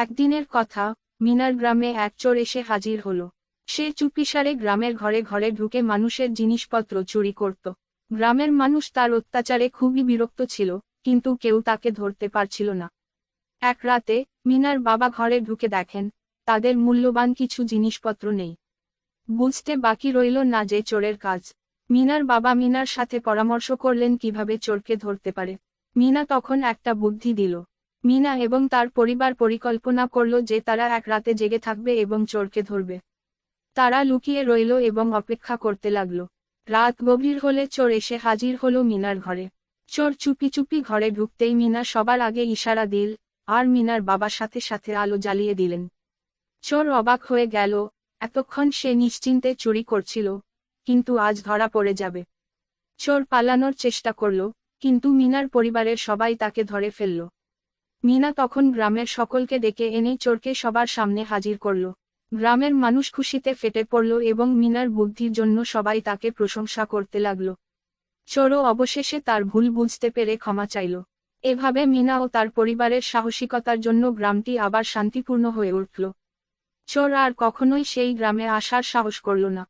একদিনের কথা, মিনার গ্রামে এক চোর এসে হাজির হলো। সে চুপিসারে গ্রামের ঘরে ঘরে ঢুকে মানুষের জিনিসপত্র চুরি করত। গ্রামের মানুষ তার অত্যাচারে খুবই বিরক্ত ছিল, কিন্তু কেউ তাকে ধরতে পারছিল না। এক রাতে, মিনার বাবা ঘরে ঢুকে দেখেন, তাদের মূল্যবান কিছু জিনিসপত্র নেই। বুঝতে বাকি রইল না যে চোরের কাজ। মিনার বাবা মিনার সাথে পরামর্শ করলেন কীভাবে চোরকে ধরতে পারে। মিনা তখন একটা বুদ্ধি দিল। মিনা এবং তার পরিবার পরিকল্পনা করল যে তারা এক রাতে জেগে থাকবে এবং চোরকে ধরবে। তারা লুকিয়ে রইল এবং অপেক্ষা করতে লাগল। রাত গভীর হলে চোর এসে হাজির হলো মিনার ঘরে। চোর চুপি চুপি ঘরে ঢুকতেই মিনা সবার আগে ইশারা দিল, আর মিনার বাবার সাথে সাথে আলো জ্বালিয়ে দিলেন। চোর অবাক হয়ে গেল, এতক্ষণ সে নিশ্চিন্তে চুরি করছিল, কিন্তু আজ ধরা পড়ে যাবে। চোর পালানোর চেষ্টা করল, কিন্তু মিনার পরিবারের সবাই তাকে ধরে ফেলল। মিনা তখন গ্রামের সকলকে ডেকে এনে চোরকে সবার সামনে হাজির করল। গ্রামের মানুষ খুশিতে ফেটে পড়ল এবং মিনার বুদ্ধির জন্য সবাই তাকে প্রশংসা করতে লাগল। চোরও অবশেষে তার ভুল বুঝতে পেরে ক্ষমা চাইল। এভাবে মিনা ও তার পরিবারের সাহসিকতার জন্য গ্রামটি আবার শান্তিপূর্ণ হয়ে উঠল। চোর আর কখনোই সেই গ্রামে আসার সাহস করল না।